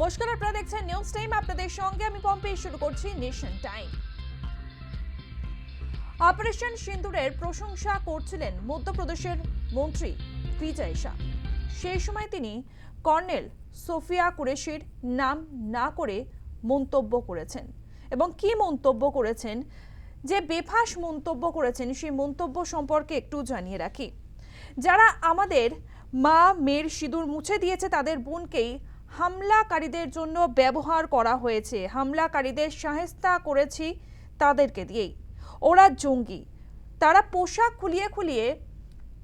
নমস্কার, আপনারা দেখছেন নিউজ টাইম আপনাদের সঙ্গে আমি পম্পে। শুরু করছি নেশন টাইম অপারেশন সিন্দুরের প্রশংসা করছিলেন মধ্যপ্রদেশের মন্ত্রী বিজয় শাহ। সেই সময় তিনি কর্নেল সোফিয়া কুরেশির নাম না করে মন্তব্য করেছেন। এবং কি মন্তব্য করেছেন? যে বেফাস মন্তব্য করেছেন, সেই মন্তব্য সম্পর্কে একটু জানিয়ে রাখি। যারা আমাদের মা মেয়ের সিঁদুর মুছে দিয়েছে, তাদের বোনকেই হামলাকারীদের জন্য ব্যবহার করা হয়েছে। হামলাকারীদের সাহেস্তা করেছি তাদেরকে দিয়েই। ওরা জঙ্গি। তারা পোশাক খুলিয়ে খুলিয়ে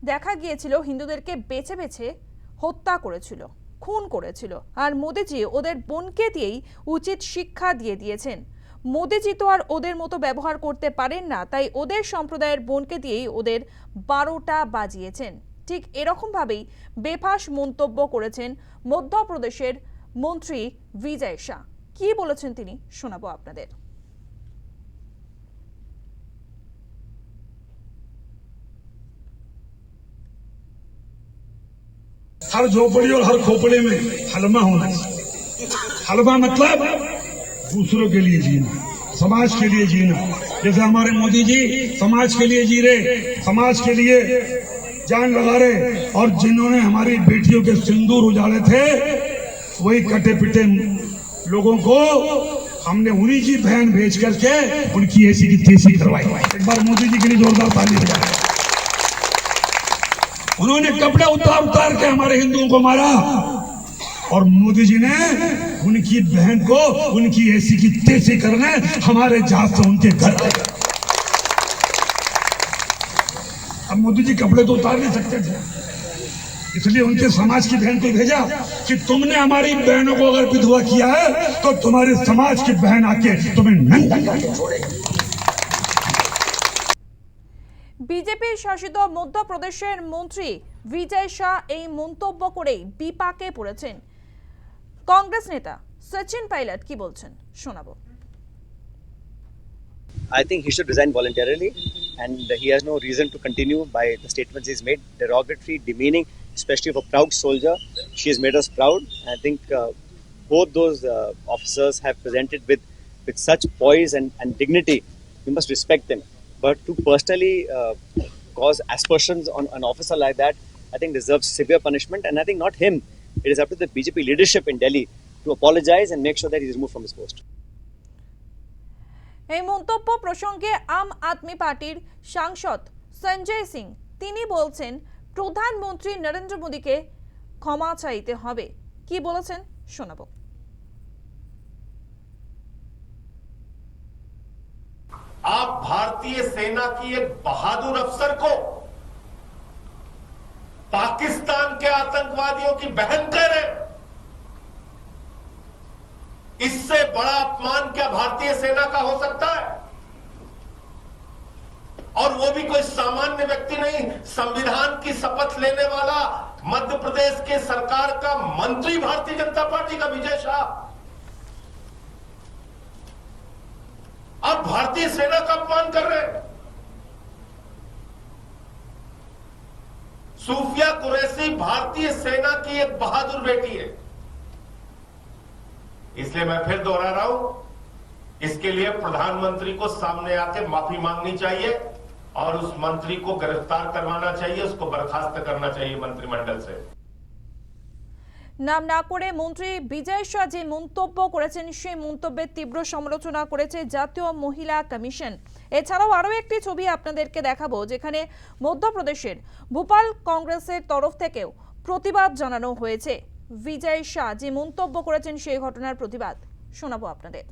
দেখা গিয়েছিল, হিন্দুদেরকে বেছে বেছে হত্যা করেছিল, খুন করেছিল। আর মোদিজি ওদের বোনকে দিয়েই উচিত শিক্ষা দিয়ে দিয়েছেন। মোদিজি তো আর ওদের মতো ব্যবহার করতে পারেন না, তাই ওদের সম্প্রদায়ের বোনকে দিয়েই ওদের বারোটা বাজিয়েছেন। ঠিক এরকমভাবেই বেফাস মন্তব্য করেছেন মধ্যপ্রদেশের মন্ত্রী বিজয় শাহ কি বলেছেন তিনি শোনাবো আপনাদের हर झोपड़ी और हर खोपड़े में हलमा होना चाहिए हलमा मतलब दूसरों के लिए जीना समाज के लिए जीना जैसे हमारे मोदी जी समाज के लिए जी रहे समाज के लिए जान लगा रहे और जिन्होंने हमारी बेटियों के सिंदूर उजाड़े थे, वही कटे पिटे लोगों को हमने उन्हीं की बहन भेज करके उनकी ऐसी की तेज़ी करवाई। एक बार मोदी जी के लिए जोरदार ताली बजाए। उन्होंने कपड़े उतार उतार के हमारे हिंदुओं को मारा। और मोदी जी ने उनकी बहन को उनकी ऐसी की तेज़ी करने हमारे जहाज़ से उनके घर आए अब मोदी जी कपड़े तो उतार नहीं सकते थे इसलिए उनके समाज की बहन को भेजा कि तुमने हमारी बहनों को अगर विधवा किया है तो तुम्हारे समाज की बहन आके तुम्हें नंगा करके छोड़ेगी বিজেপির শাসিত মধ্যপ্রদেশের মন্ত্রী বিজয় শাহ এই মন্তব্য করেই বিপাকে পড়েছেন কংগ্রেস নেতা সচিন পাইলট কি বলছেন শোনাবো I think he should resign voluntarily, and he has no reason to continue by the statements he's made, derogatory, demeaning, especially of a proud soldier. She has made us proud. I think uh, both those uh, officers have presented with with such poise and, and dignity. We must respect them. But to personally uh, cause aspersions on an officer like that, I think deserves severe punishment. And I think not him. It is up to the BJP leadership in Delhi to apologize and make sure that he is removed from his post. এই মন্তব্য প্রসঙ্গে আম আদমি পার্টির সাংসদ সঞ্জয় সিং তিনি বলছেন প্রধানমন্ত্রী নরেন্দ্র মোদীকে ক্ষমা চাইতে হবে কি বলেছেন শোনাবো आप भारतीय सेना की एक बहादुर अफसर को पाकिस्तान के आतंकवादियों की बहन कह रहे हैं। इससे बड़ा अपमान क्या भारतीय सेना का हो सकता है? और वो भी कोई सामान्य व्यक्ति नहीं, संविधान की शपथ लेने वाला मध्य प्रदेश के सरकार का मंत्री भारतीय जनता पार्टी का विजय शाह। आप भारतीय सेना का अपमान कर रहे हैं। सूफिया कुरैसी भारतीय सेना की एक बहादुर बेटी है। इसलिए मैं फिर दोहरा रहा हूँ। इसके लिए प्रधानमंत्री को सामने आके माफी मांगनी चाहिए और उस मंत्री को गिरफ्तार करवाना चाहिए उसको बर्खास्त करना चाहिए मंत्रिमंडल से নাম না করে মন্ত্রী বিজয় শাহ যে মন্তব্য করেছেন সেই মন্তব্যের তীব্র সমালোচনা করেছে জাতীয় মহিলা কমিশন এছাড়াও আরও একটি ছবি আপনাদেরকে দেখাবো যেখানে মধ্যপ্রদেশের ভোপাল কংগ্রেসের তরফ থেকেও প্রতিবাদ জানানো হয়েছে বিজয় শাহ যে মন্তব্য করেছেন সেই ঘটনার প্রতিবাদ শোনাবো আপনাদের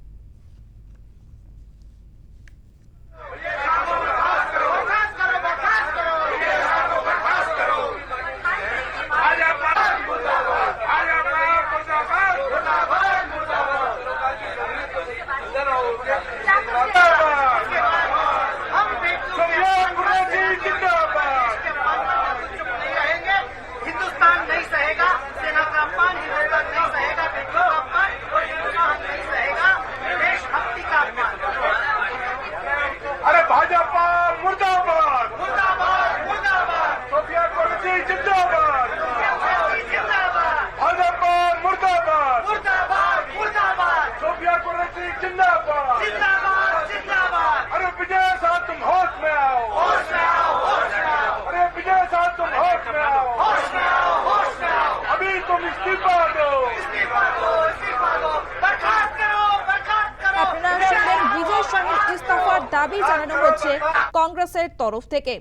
দাবি জানানো হচ্ছে কংগ্রেসের তরফ থেকে।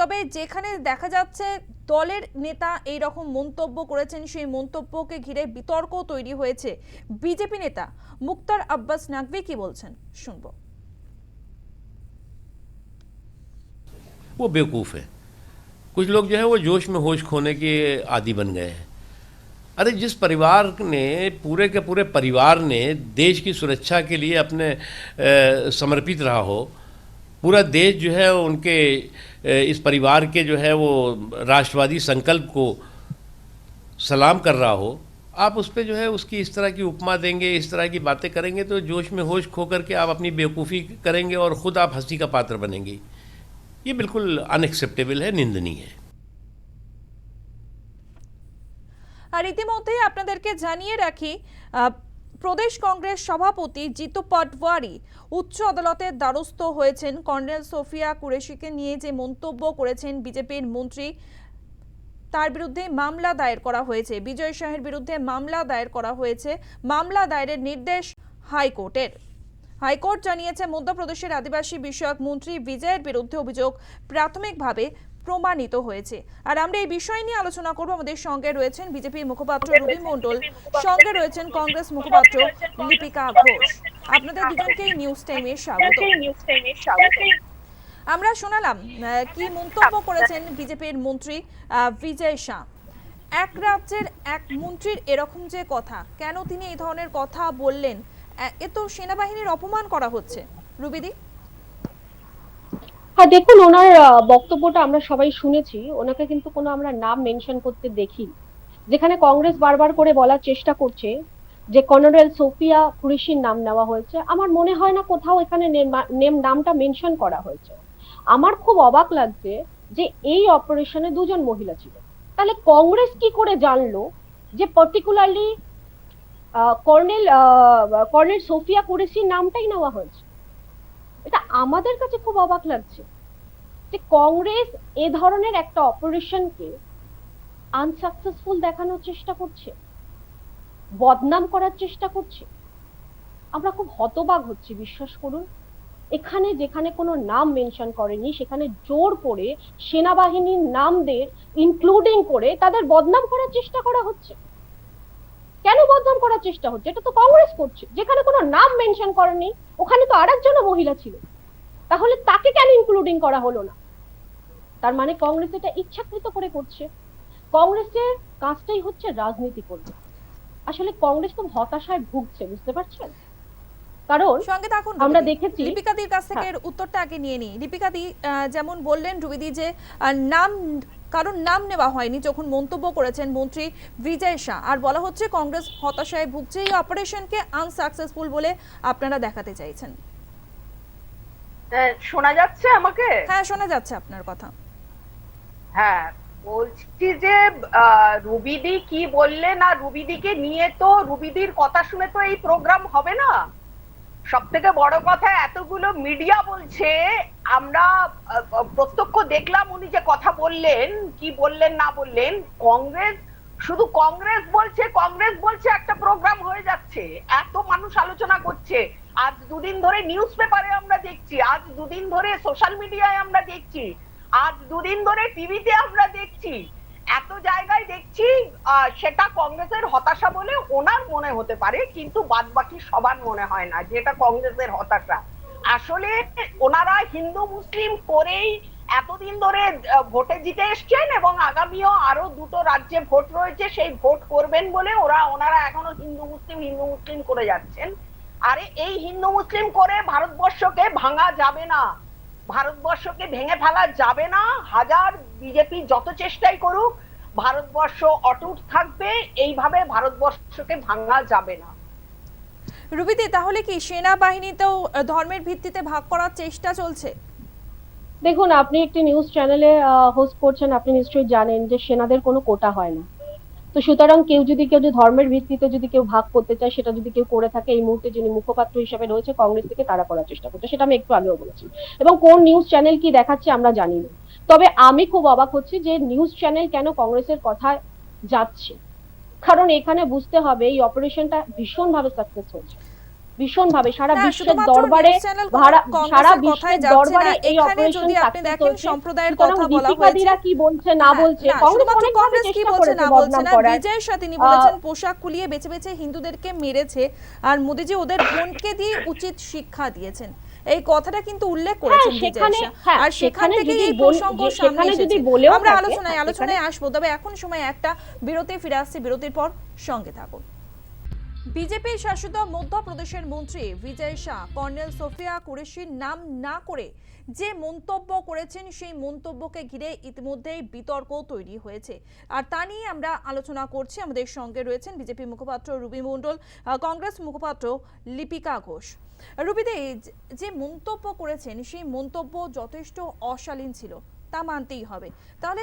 তবে যেখানে দেখা যাচ্ছে দলের নেতা এই রকম মন্তব্য করেছেন সেই মন্তব্যকে ঘিরে বিতর্ক তৈরি হয়েছে বিজেপি নেতা মুক্তার আব্বাস নাকভি কি বলছেন শুনবো वो बेवकूफ़ है कुछ लोग जो है वो जोश में होश खोने के आदि बन गए हैं अरे जिस परिवार ने पूरे के पूरे परिवार ने देश की सुरक्षा के लिए अपने अ, समर्पित रहा हो पूरा देश जो है उनके अ, इस परिवार के जो है वो राष्ट्रवादी संकल्प को सलाम कर रहा हो आप उस पर जो है उसकी इस तरह की उपमा देंगे इस तरह की बातें करेंगे तो जोश में होश खो करके आप अपनी बेवकूफ़ी करेंगे और ख़ुद आप हंसी का पात्र बनेंगे ये बिल्कुल अनएक्सेप्टेबल है निंदनीय है আর ইতিমধ্যেই আপনাদেরকে জানিয়ে রাখি আহ, প্রদেশ কংগ্রেস সভাপতি জিতু পাটওয়ারি উচ্চ আদালতের দ্বারস্থ হয়েছেন। কর্নেল সোফিয়া কুরেশিকে নিয়ে যে মন্তব্য করেছেন বিজেপির মন্ত্রী, তার বিরুদ্ধে মামলা দায়ের করা হয়েছে। বিজয় শাহের বিরুদ্ধে মামলা দায়ের করা হয়েছে। মামলা দায়েরের নির্দেশ হাইকোর্টের। হাইকোর্ট জানিয়েছে, মধ্যপ্রদেশের আদিবাসী বিষয়ক মন্ত্রী বিজয়ের বিরুদ্ধে অভিযোগ প্রাথমিকভাবে প্রমাণিত হয়েছে। আর আমরা এই বিষয় নিয়ে আলোচনা করব। আমাদের সঙ্গে রয়েছেন বিজেপির মুখপাত্র রবি মণ্ডল সঙ্গে রয়েছেন কংগ্রেস মুখপাত্র লিপিকা ঘোষ। আপনাদের দুজনকেই নিউজ টাইমে স্বাগত। আমরা শোনালাম কি মন্তব্য করেছেন বিজেপির মন্ত্রী বিজয় শাহ। এক রাজ্যের এক মন্ত্রীর এরকম যে কথা কেন তিনি এই ধরনের কথা বললেন? এ তো সেনাবাহিনীর অপমান করা হচ্ছে। রুবিদি? হ্যাঁ দেখুন, ওনার বক্তব্যটা আমরা সবাই শুনেছি। ওনাকে কিন্তু কোনো আমরা নাম মেনশন করতে দেখি যেখানে কংগ্রেস বারবার করে বলার চেষ্টা করছে যে কর্নেল সোফিয়া কুরেশির নাম নেওয়া হয়েছে। আমার মনে হয় না কোথাও এখানে নেম নামটা মেনশন করা হয়েছে। আমার খুব অবাক লাগছে যে এই অপারেশনে দুজন মহিলা ছিল তাহলে কংগ্রেস কি করে জানলো যে পার্টিকুলারলি কর্নেল কর্নেল সোফিয়া কুরেশির নামটাই নেওয়া হয়েছে? এটা আমাদের কাছে খুব অবাক লাগছে। যে কংগ্রেস এ ধরনের একটা অপারেশনকে আনসাকসেসফুল দেখানোর চেষ্টা করছে, বদনাম করার চেষ্টা করছে। আমরা খুব হতবাক হচ্ছি, বিশ্বাস করুন। এখানে যেখানে কোনো নাম মেনশন করেনি, সেখানে জোর করে সেনাবাহিনীর নামদের ইনক্লুডিং করে তাদের বদনাম করার চেষ্টা করা হচ্ছে। কেন বদনাম করার চেষ্টা হচ্ছে? এটা তো কংগ্রেস করছে। যেখানে কোনো নাম মেনশন করেনি, ওখানে তো আরেকজনও মহিলা ছিল। তাহলে তাকে কেন ইনক্লুডিং করা হলো না? তার মানে কংগ্রেস এটা ইচ্ছাকৃত করে করছে। কংগ্রেসের কাজটাই হচ্ছে রাজনীতি করবে। আসলে কংগ্রেস খুব হতাশায় ভুগছে বুঝতে পারছেন? কারণ সঙ্গে থাকুন আমরা দেখেছি- হ্যাঁ। লিপিকাদির কাছ থেকে উত্তরটা আগে নিয়ে নিই। লিপিকাদি যেমন বললেন রুবিদি যে নাম কারণ নাম নেওয়া হয়নি যখন মন্তব্য করেছেন মন্ত্রী বিজয় শাহ। আর বলা হচ্ছে কংগ্রেস হতাশায় ভুগছে। এই অপারেশনকে আনসাকসেসফুল বলে আপনারা দেখাতে চাইছেন। হ্যাঁ, শোনা যাচ্ছে আমাকে? হ্যাঁ শোনা যাচ্ছে আপনার কথা। হ্যাঁ বলছি যে রুবিদি কি বললেন আর রুবিদিকে নিয়ে তো, রুবিদির কথা শুনে তো এই প্রোগ্রাম হবে না। সব থেকে বড় কথা, এতগুলো মিডিয়া বলছে, আমরা প্রত্যক্ষ দেখলাম উনি যে কথা বললেন, কি বললেন, না বললেন। কংগ্রেস, শুধু কংগ্রেস বলছে কংগ্রেস বলছে একটা প্রোগ্রাম হয়ে যাচ্ছে। এত মানুষ আলোচনা করছে। আজ দুদিন ধরে নিউজ পেপারে আমরা দেখছি, আজ দুদিন ধরে সোশ্যাল মিডিয়ায় আমরা দেখছি। আজ দুদিন ধরে টিভিতে আমরা দেখছি, এত জায়গায় দেখছি সেটা কংগ্রেসের হতাশা বলে ওনার মনে হতে পারে, কিন্তু বাদ বাকি সবার মনে হয় না যেটা কংগ্রেসের হতাশা। আসলে ওনারা হিন্দু, মুসলিম করেই এতদিন ধরে ভোটে জিতে এসছেন এবং আগামীও আরও দুটো রাজ্যে ভোট রয়েছে, সেই ভোট করবেন বলে ওরা, ওনারা এখনও হিন্দু, মুসলিম হিন্দু, মুসলিম করে যাচ্ছেন। আরে এই হিন্দু, মুসলিম করে ভারতবর্ষকে ভাঙা যাবে না। ভারতবর্ষকে ভেঙে ফেলা যাবে না। হাজার বিজেপি যত চেষ্টাই করুক ভারতবর্ষ অটুট থাকবে। এইভাবে ভারতবর্ষকে ভাঙা যাবে না। রুবিদি তাহলে কি সেনাবাহিনীতেও ধর্মের ভিত্তিতে ভাগ করার চেষ্টা চলছে? দেখুন আপনি একটি নিউজ চ্যানেলে হোস্ট করছেন আপনি নিশ্চয়ই জানেন যে সেনাদের কোনো কোটা হয় না। তো সুতরাং কেউ যদি কেউ যদি ধর্মের ভিত্তিতে যদি কেউ ভাগ করতে চায়, সেটা যদি কেউ করে থাকে, এই মুহূর্তে যিনি মুখপাত্র হিসেবে রয়েছে, কংগ্রেস থেকে তারা করার চেষ্টা করছে। সেটা আমি একটু আগেও বলেছি। এবং কোন নিউজ চ্যানেল কি দেখাচ্ছে আমরা জানি না। তবে আমি খুব অবাক হচ্ছি যে নিউজ চ্যানেল কেন কংগ্রেসের কথা যাচ্ছে। কারণ এখানে বুঝতে হবে এই অপারেশনটা ভীষণভাবে সাকসেস হয়েছে। ভীষণভাবে সারা বিশ্বের দরবারে সারা বিশ্বের দরবারে এই অপারেশন যদি আপনি দেখেন সম্প্রদায়ের কথা বলা হয়েছে কি বলছে না হ্যাঁ, বলছে কংগ্রেস কি বলছে না বলছে না করার। বিজয় শাহ তিনি বলেছেন পোশাক খুলিয়ে বেছে বেছে হিন্দুদেরকে মেরেছে আর মোদিজি ওদের বোনকে দিয়ে উচিত শিক্ষা দিয়েছেন। এই কথাটা কিন্তু উল্লেখ করেছেন সেখানে- হ্যাঁ, আর সেখান থেকে এই প্রসঙ্গ সামনে যদি বলেও আমরা আলোচনায় হ্যাঁ, আলোচনায় আসব তবে এখন সময় একটা বিরতি ফিরে আসছে বিরতির পর সঙ্গে থাকুন। বিজেপি শাসিত মধ্যপ্রদেশের মন্ত্রী বিজয় শাহ, কর্নেল সোফিয়া কুরেশির নাম না করে যে মন্তব্য করেছেন, সেই মন্তব্যকে ঘিরে ইতিমধ্যেই বিতর্ক তৈরি হয়েছে। আর তা নিয়ে আমরা আলোচনা করছি। আমাদের সঙ্গে রয়েছেন বিজেপি মুখপাত্র রুবি মণ্ডল কংগ্রেস মুখপাত্র লিপিকা ঘোষ। রুবিদে যে মন্তব্য করেছেন, সেই মন্তব্য যথেষ্ট অশালীন ছিল, তা মানতেই হবে। তাহলে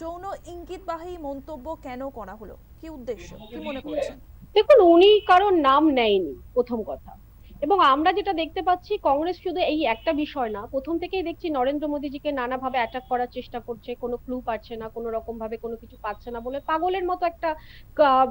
যৌন ইঙ্গিতবাহী মন্তব্য কেন করা হলো? কি উদ্দেশ্য? কি মনে করছেন? দেখুন, উনি কারোর নাম নেয়নি, প্রথম কথা। এবং আমরা যেটা দেখতে পাচ্ছি, কংগ্রেস শুধু এই একটা বিষয় না, প্রথম থেকেই দেখছি নরেন্দ্র মোদীজিকে নানাভাবে অ্যাটাক করার চেষ্টা করছে, কোনো ক্লু পাচ্ছে না, কোনো রকম ভাবে কোনো কিছু পাচ্ছে না বলে পাগলের মতো একটা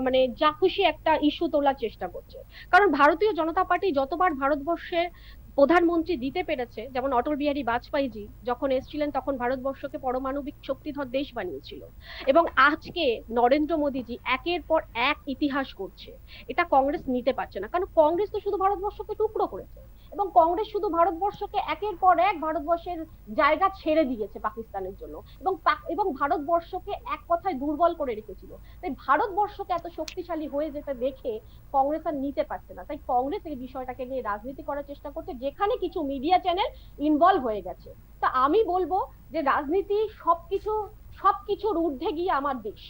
মানে যা খুশি একটা ইস্যু তোলার চেষ্টা করছে। কারণ ভারতীয় জনতা পার্টি যতবার ভারতবর্ষের প্রধানমন্ত্রী দিতে পেরেছে, যেমন অটল বিহারী বাজপেয়ীজি যখন এসেছিলেন তখন ভারতবর্ষকে পরমাণবিক শক্তিধর দেশ বানিয়েছিল। এবং আজকে নরেন্দ্র মোদীজি একের পর এক ইতিহাস করছে এটা কংগ্রেস নিতে পারছে না। কারণ কংগ্রেস তো শুধু ভারতবর্ষকে টুকরো করেছে। এবং কংগ্রেস শুধু ভারতবর্ষকে একের পর এক ভারতবর্ষের জায়গা ছেড়ে দিয়েছে পাকিস্তানের জন্য। এবং এবং ভারতবর্ষকে এক কথায় দুর্বল করে রেখেছিল। তাই ভারতবর্ষকে এত শক্তিশালী হয়ে যেতে দেখে কংগ্রেস আর নিতে পারছে না। তাই কংগ্রেস এই বিষয়টাকে নিয়ে রাজনীতি করার চেষ্টা করছে, যেখানে কিছু মিডিয়া চ্যানেল ইনভলভ হয়ে গেছে। তা আমি বলব যে রাজনীতি সবকিছু, সবকিছুর ঊর্ধ্বে গিয়ে আমার দেশ।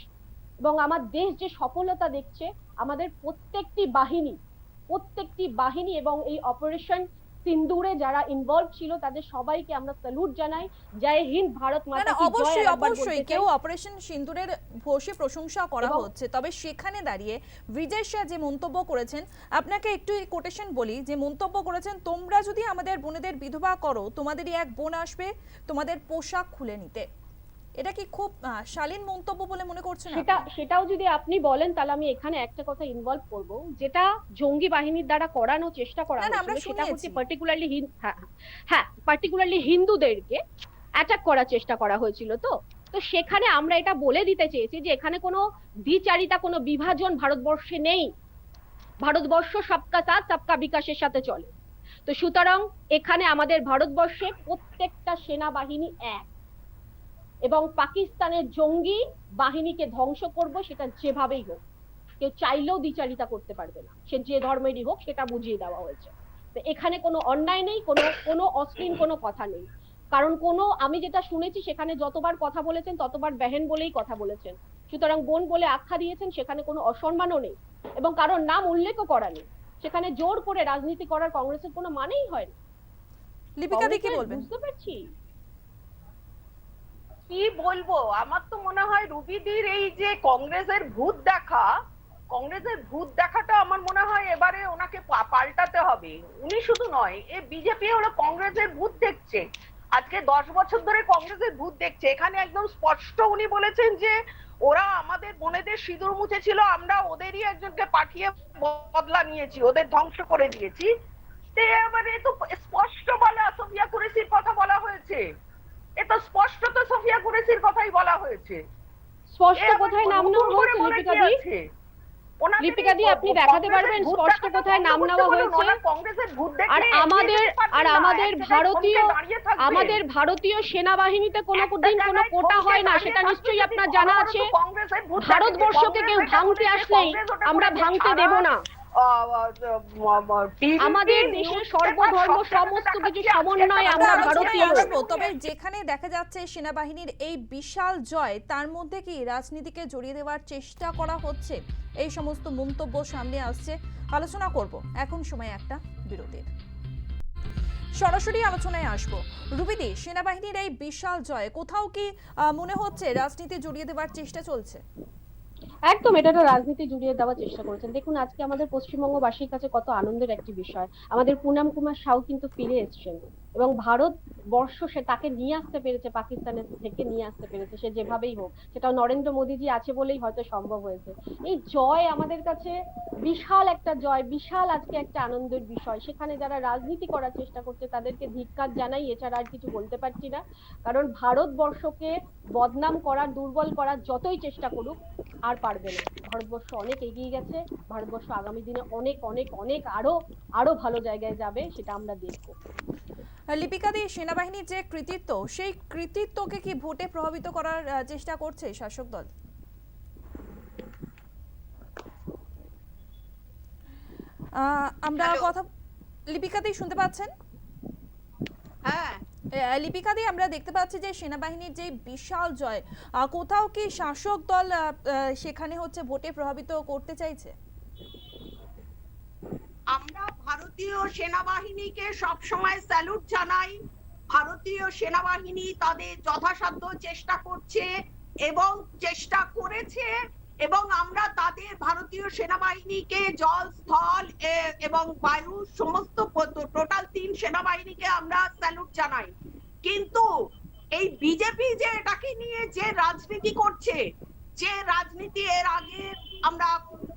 এবং আমার দেশ যে সফলতা দেখছে, আমাদের প্রত্যেকটি বাহিনী প্রত্যেকটি বাহিনী এবং এই অপারেশন সিন্দুরে যারা ইনভলভ ছিল তাদের সবাইকে আমরা স্যালুট জানাই। জয় হিন্দ ভারত মাতা কি জয় অবশ্যই অবশ্যই। কেউ অপারেশন সিন্দুরের বসে প্রশংসা করা হচ্ছে। তবে সেখানে দাঁড়িয়ে বিজয় শাহ যে মন্তব্য করেছেন আপনাকে একটু কোটেশন বলি যে মন্তব্য করেছেন তোমরা যদি আমাদের বোনেদের বিধবা করো তোমাদেরই এক বোন আসবে তোমাদের পোশাক খুলে নিতে। এটা কি খুব শালীন মন্তব্য বলে মনে করছেন সেটা সেটাও যদি আপনি বলেন তাহলে আমি এখানে একটা কথা ইনভলভ করব যেটা জঙ্গি বাহিনীর দ্বারা করানোর চেষ্টা করা আমরা সেটা হচ্ছে। পার্টিকুলারলি হ্যাঁ হ্যাঁ পার্টিকুলারলি হিন্দুদেরকে অ্যাটাক করার চেষ্টা করা হয়েছিল তো। তো সেখানে আমরা এটা বলে দিতে চেয়েছি যে এখানে কোনো দ্বিচারিতা কোনো বিভাজন ভারতবর্ষে নেই। ভারতবর্ষ সবকা সাথ সবকা বিকাশের সাথে চলে। তো সুতরাং এখানে আমাদের ভারতবর্ষে প্রত্যেকটা সেনাবাহিনী এক। এবং পাকিস্তানের জঙ্গি বাহিনীকে ধ্বংস করব সেটা যেভাবেই হোক। কেউ চাইলেও দ্বিচারিতা করতে পারবে না। সে যে ধর্মেরই হোক সেটা বুঝিয়ে দেওয়া হয়েছে। তো এখানে কোনো অন্যায় নেই কোনো কোনো অশ্লীল কোনো কথা নেই। কারণ কোনো আমি যেটা শুনেছি সেখানে যতবার কথা বলেছেন ততবার বেহেন বলেই কথা বলেছেন। সুতরাং বোন বলে আখ্যা দিয়েছেন সেখানে কোনো অসম্মানও নেই। এবং কারোর নাম উল্লেখও করা নেই। সেখানে জোর করে রাজনীতি করার কংগ্রেসের কোনো মানেই হয় না লিপিকা দি কি বলবেন? বুঝতে পারছি। কি বলব? আমার তো মনে হয় রুবিদির এই যে কংগ্রেসের ভূত দেখা, কংগ্রেসের ভূত দেখাটা আমার মনে হয় এবারে ওনাকে পাল্টাতে হবে। উনি শুধু নয়, এ বিজেপি হলো কংগ্রেসের ভূত দেখছে। আজকে দশ বছর ধরে কংগ্রেসের ভূত দেখছে। এখানে একদম স্পষ্ট উনি বলেছেন যে, ওরা আমাদের বোনেদের সিঁদুর মুছেছিল, আমরা ওদেরই একজনকে পাঠিয়ে বদলা নিয়েছি, ওদের ধ্বংস করে দিয়েছি। এবারে তো স্পষ্ট বলা সোফিয়া কুরেশির কথা বলা হয়েছে। এ তো স্পষ্ট সোফিয়া কুরেশির কথাই বলা হয়েছে স্পষ্ট কোথায় নাম নেওয়া হয়েছে লিপিকা দি লিপিকা দি, আপনি দেখাতে পারবেন স্পষ্ট কোথায় নাম নেওয়া হয়েছে? আর আমাদের আর আমাদের ভারতীয়। আমাদের ভারতীয় সেনাবাহিনীতে কোনো দিন কোনো কোটা হয় না সেটা নিশ্চয়ই আপনার জানা আছে। ভারতবর্ষকে কেউ ভাঙতে আসলেই আমরা ভাঙতে দেব না আমাদের দেশের সর্বধর্ম সমস্ত কিছু সমন্বয়ে আমরা ভারতীয় তবে যেখানে দেখা যাচ্ছে সেনাবাহিনীর এই বিশাল জয় তার মধ্যে কি রাজনীতিকে জড়িয়ে দেওয়ার চেষ্টা করা হচ্ছে? এই সমস্ত মন্তব্য সামনে আসছে। আলোচনা করব। এখন সময় একটা বিরতির। সরাসরি আলোচনায় আসব। রুবিদি সেনাবাহিনীর এই বিশাল জয় কোথাও কি মনে হচ্ছে রাজনীতি জড়িয়ে দেওয়ার চেষ্টা চলছে? একদম, এটা একটা রাজনীতি জুড়িয়ে দেওয়ার চেষ্টা করেছেন। দেখুন, আজকে আমাদের পশ্চিমবঙ্গবাসীর কাছে কত আনন্দের একটি বিষয়। আমাদের পুনাম কুমার সাউ কিন্তু ফিরে এসেছেন। এবং ভারত বর্ষ সে তাকে নিয়ে আসতে পেরেছে পাকিস্তানের থেকে নিয়ে আসতে পেরেছে, সে যেভাবেই হোক। সেটাও নরেন্দ্র মোদীজি আছে বলেই হয়তো সম্ভব হয়েছে। এই জয় আমাদের কাছে বিশাল একটা জয়, বিশাল আজকে একটা আনন্দের বিষয়। সেখানে যারা রাজনীতি করার চেষ্টা করছে, তাদেরকে ধিক্কার জানাই, এছাড়া আর কিছু বলতে পারছি না। কারণ ভারতবর্ষকে বদনাম করার দুর্বল করার যতই চেষ্টা করুক, আর পারবে না। ভারতবর্ষ অনেক এগিয়ে গেছে। ভারতবর্ষ আগামী দিনে অনেক অনেক অনেক আরও আরও ভালো জায়গায় যাবে, সেটা আমরা দেখব। লিপিকা দি সেনাবাহিনীর যে কৃতিত্ব সেই কৃতিত্বকে কি ভোটে প্রভাবিত করার চেষ্টা করছে শাসক দল? আমরা কথা লিপিকা দি শুনতে পাচ্ছেন? হ্যাঁ। আহ, লিপিকা দি আমরা দেখতে পাচ্ছি যে সেনাবাহিনীর যে বিশাল জয় কোথাও কি শাসক দল সেখানে হচ্ছে ভোটে প্রভাবিত করতে চাইছে? আমরা ভারতীয় সেনাবাহিনীকে সব সময় স্যালুট জানাই। ভারতীয় সেনাবাহিনী তাদের যথাসাধ্য চেষ্টা করছে এবং চেষ্টা করেছে এবং আমরা তাদের ভারতীয় সেনাবাহিনীকে জল, স্থল এবং বায়ু সমস্ত টোটাল তিন সেনাবাহিনীকে আমরা স্যালুট জানাই। কিন্তু এই বিজেপি যে এটাকে নিয়ে যে রাজনীতি করছে, যে রাজনীতি এর আগে আমরা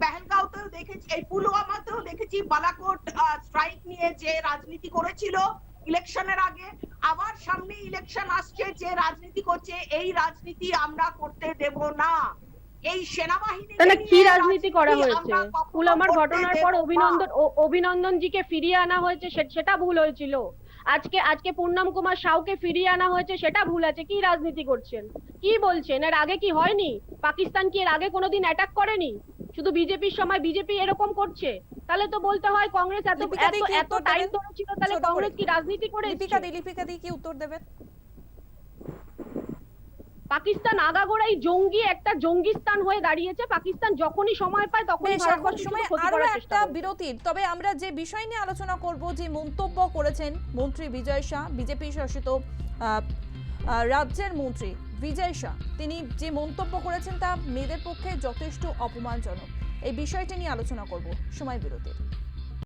পেহেলগাঁওতেও দেখেছি এই পুলওয়ামাতেও দেখেছি বালাকোট স্ট্রাইক নিয়ে যে রাজনীতি করেছিল ইলেকশনের আগে। আবার সামনে ইলেকশন আসছে যে রাজনীতি করছে এই রাজনীতি আমরা করতে দেব না। এই সেনাবাহিনী কি রাজনীতি করা হয়েছে? পুলওয়ামার ঘটনার পর অভিনন্দন অভিনন্দন জিকে ফিরিয়ে আনা হয়েছে সেটা ভুল হয়েছিল। আজকে আজকে পূর্ণম কুমার সাউকে ফিরিয়ে আনা হয়েছে সেটা ভুল আছে। কি রাজনীতি করছেন? কি বলছেন? এর আগে কি হয়নি? পাকিস্তান কি এর আগে কোনোদিন অ্যাটাক করেনি? শুধু বিজেপির সময় বিজেপি এরকম করছে? তাহলে তো বলতে হয় কংগ্রেস এত এত টাইম ধরে ছিল তাহলে কংগ্রেস কি রাজনীতি করে লিপিকা দি লিপিকা দি কি উত্তর দেবেন? পাকিস্তান আগাগোড়াই জঙ্গি একটা জঙ্গিস্তান হয়ে দাঁড়িয়েছে। পাকিস্তান যখনই সময় পায় তখনই সময় আরও একটা বিরতির। তবে আমরা যে বিষয় নিয়ে আলোচনা করব যে মন্তব্য করেছেন মন্ত্রী বিজয় শাহ বিজেপি শাসিত রাজ্যের মন্ত্রী বিজয় শাহ তিনি যে মন্তব্য করেছেন তা মেয়েদের পক্ষে যথেষ্ট অপমানজনক। এই বিষয়টি নিয়ে আলোচনা করব। সময় বিরতির।